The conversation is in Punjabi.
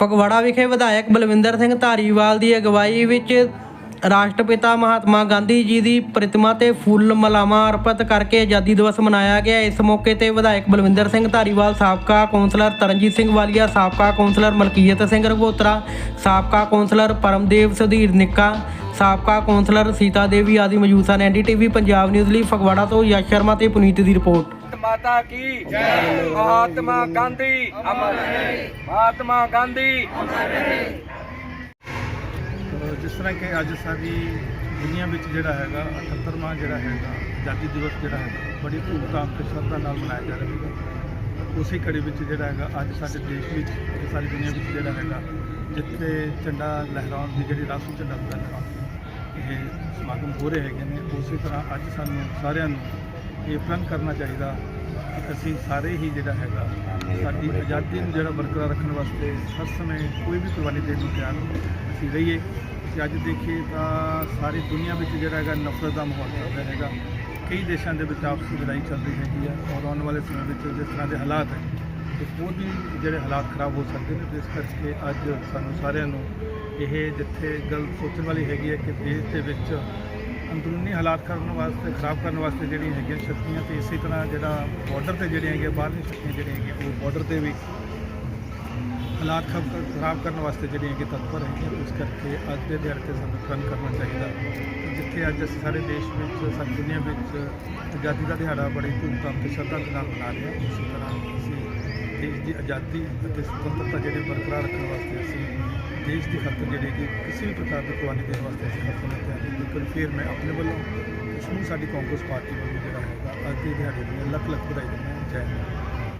ਫਗਵਾੜਾ ਵਿਖੇ ਵਿਧਾਇਕ ਬਲਵਿੰਦਰ ਸਿੰਘ ਧਾਰੀਵਾਲ ਦੀ ਅਗਵਾਈ ਵਿੱਚ ਰਾਸ਼ਟਰਪਿਤਾ ਮਹਾਤਮਾ ਗਾਂਧੀ ਜੀ ਦੀ ਪ੍ਰਤਿਮਾ ਤੇ ਫੁੱਲ ਮਲਾਵਾਂ ਅਰਪਿਤ ਕਰਕੇ ਆਜ਼ਾਦੀ ਦਿਵਸ ਮਨਾਇਆ ਗਿਆ। ਇਸ ਮੌਕੇ ਤੇ ਵਿਧਾਇਕ ਬਲਵਿੰਦਰ ਸਿੰਘ ਧਾਰੀਵਾਲ, ਸਾਬਕਾ ਕੌਂਸਲਰ ਤਰਨਜੀਤ ਸਿੰਘ ਵਾਲੀਆ, ਸਾਬਕਾ ਕੌਂਸਲਰ ਮਲਕੀਅਤ ਸਿੰਘ ਰਘੋਤਰਾ ਸਾਬਕਾ ਕੌਂਸਲਰ ਪਰਮਦੇਵ ਸੁਧੀਰ ਨਿੱਕਾ, ਸਾਬਕਾ ਕੌਂਸਲਰ ਸੀਤਾ ਦੇਵੀ ਆਦਿ ਮੌਜੂਦ ਸਨ। ਐਨਡੀਟੀਵੀ ਪੰਜਾਬ ਨਿਊਜ਼ ਲਈ ਫਗਵਾੜਾ ਤੋਂ ਯਸ਼ ਸ਼ਰਮਾ ਤੇ ਪੁਨੀਤ ਦੀ ਰਿਪੋਰਟ। ਮਾਤਾ ਕੀ? ਮਹਾਤਮਾ ਗਾਂਧੀ। ਅਮਰ ਰਹੇ ਮਹਾਤਮਾ ਗਾਂਧੀ। ਅਮਰ ਰਹੇ ਜਿਸ ਤਰ੍ਹਾਂ ਕਿ ਅੱਜ ਸਾਡੀ ਦੁਨੀਆ ਵਿੱਚ ਜਿਹੜਾ ਹੈਗਾ 78ਵਾਂ ਜਿਹੜਾ ਹੈਗਾ, ਆਜ਼ਾਦੀ ਦਿਵਸ ਜਿਹੜਾ ਹੈਗਾ, ਬੜੀ ਧੂਮਧਾਮ ਤੇ ਸ਼ਰਧਾ ਨਾਲ ਮਨਾਇਆ ਜਾ ਰਿਹਾ ਹੈ ਉਸੇ ਕੜੀ ਵਿੱਚ ਜਿਹੜਾ ਹੈਗਾ, ਅੱਜ ਸਾਡੇ ਦੇਸ਼ ਵਿੱਚ ਤੇ ਸਾਰੀ ਦੁਨੀਆ ਵਿੱਚ ਜਿਹੜਾ ਹੈਗਾ, ਜਿੱਥੇ ਝੰਡਾ ਲਹਿਰਾਉਣ ਦੀ ਜਿਹੜੀ ਰਸਮ ਝੰਡਾ ਲਹਿਰਾਉਣ ਇਹ ਸਮਾਗਮ ਹੋ ਰਹੇ ਹੈਗੇ ਨੇ, ਉਸੇ ਤਰ੍ਹਾਂ ਅੱਜ ਸਾਨੂੰ ਸਾਰਿਆਂ ਨੂੰ ਇਹ ਪ੍ਰਣ ਕਰਨਾ ਚਾਹੀਦਾ ਕਿ ਅਸੀਂ ਸਾਰੇ ਹੀ ਜਿਹੜਾ ਹੈਗਾ ਸਾਡੀ ਆਜ਼ਾਦੀ ਨੂੰ ਜਿਹੜਾ ਬਰਕਰਾਰ ਰੱਖਣ ਵਾਸਤੇ ਹਰ ਸਮੇਂ ਕੋਈ ਵੀ ਕੁਰਬਾਨੀ ਦੇਣ ਨੂੰ ਤਿਆਰ ਅਸੀਂ ਰਹੀਏ। ਕਿ ਅੱਜ ਦੇਖੀਏ ਤਾਂ ਸਾਰੀ ਦੁਨੀਆ ਵਿੱਚ ਜਿਹੜਾ ਹੈਗਾ ਨਫ਼ਰਤ ਦਾ ਮਾਹੌਲ ਚੱਲ ਰਿਹਾ ਹੈਗਾ। ਕਈ ਦੇਸ਼ਾਂ ਦੇ ਵਿੱਚ ਆਪਸੀ ਲੜਾਈ ਚੱਲ ਰਹੀ ਹੈਗੀ ਆ ਔਰ ਆਉਣ ਵਾਲੇ ਸਮੇਂ ਵਿੱਚ ਜਿਸ ਤਰ੍ਹਾਂ ਦੇ ਹਾਲਾਤ ਹੈ, ਤੇ ਹੋਰ ਵੀ ਜਿਹੜੇ ਹਾਲਾਤ ਖਰਾਬ ਹੋ ਸਕਦੇ ਨੇ ਤੇ ਇਸ ਕਰਕੇ ਅੱਜ ਸਾਨੂੰ ਸਾਰਿਆਂ ਨੂੰ ਇਹ ਜਿੱਥੇ ਗੱਲ ਸੋਚਣ ਵਾਲੀ ਹੈਗੀ ਹੈ ਕਿ ਦੇਸ਼ ਦੇ ਵਿੱਚ ਅੰਦਰੂਨੀ ਹਾਲਾਤ ਕਰਨ ਵਾਸਤੇ, ਖਰਾਬ ਕਰਨ ਵਾਸਤੇ ਜਿਹੜੀਆਂ ਹੈਗੀਆਂ ਸ਼ਕਤੀਆਂ ਤੇ ਇਸੇ ਤਰ੍ਹਾਂ ਜਿਹੜਾ ਬਾਰਡਰ ਤੇ ਜਿਹੜੀਆਂ ਹੈਗੀਆਂ, ਬਾਹਰਲੀਆਂ ਸ਼ਕਤੀਆਂ ਜਿਹੜੀਆਂ ਹੈਗੀਆਂ, ਉਹ ਬਾਰਡਰ ਤੇ ਵੀ ਹਾਲਾਤ ਖਰਾਬ ਖਰਾਬ ਕਰਨ ਵਾਸਤੇ ਜਿਹੜੀਆਂ ਕਿ ਤਤਪਰ ਹੈਗੀਆਂ ਇਸ ਕਰਕੇ ਅੱਜ ਦੇ ਦਿਹਾੜੇ ਤੇ ਸਾਨੂੰ ਕੰਮ ਕਰਨਾ ਚਾਹੀਦਾ। ਕਿ ਜਿੱਥੇ ਅੱਜ ਅਸੀਂ ਸਾਰੇ ਦੇਸ਼ ਵਿੱਚ, ਸਾਰੀ ਦੁਨੀਆ ਵਿੱਚ ਆਜ਼ਾਦੀ ਦਾ ਦਿਹਾੜਾ ਬੜੀ ਧੂਮਧਾਮ ਤੇ ਸ਼ਰਧਾ ਦੇ ਨਾਲ ਮਨਾ ਰਹੇ ਹਾਂ, ਉਸੇ ਤਰ੍ਹਾਂ ਅਸੀਂ ਦੇਸ਼ ਦੀ ਆਜ਼ਾਦੀ ਅਤੇ ਸੁਤੰਤਰਤਾ ਜਿਹੜੀ ਬਰਕਰਾਰ ਰੱਖਣ ਵਾਸਤੇ ਅਸੀਂ ਦੇਸ਼ ਦੀ ਖਾਤਰ ਜਿਹੜੀ ਕਿ ਕਿਸੇ ਵੀ ਪ੍ਰਕਾਰ ਦੀ ਕੁਰਬਾਨੀ ਦੇਣ ਵਾਸਤੇ ਅਸੀਂ ਹਰ ਸਮੇਂ ਤਿਆਰ ਹਾਂ ਫਿਰ ਮੈਂ ਆਪਣੇ ਵੱਲੋਂ ਇਸ ਨੂੰ ਸਾਡੀ ਕਾਂਗਰਸ ਪਾਰਟੀ ਵੱਲੋਂ ਜਿਹੜਾ ਹੈਗਾ ਅੱਜ ਦੇ ਦਿਹਾੜੇ ਦੀਆਂ ਲੱਖ ਲੱਖ ਵਧਾਈ ਦਿੰਦਾ ਜੈ ਹਿੰਦ।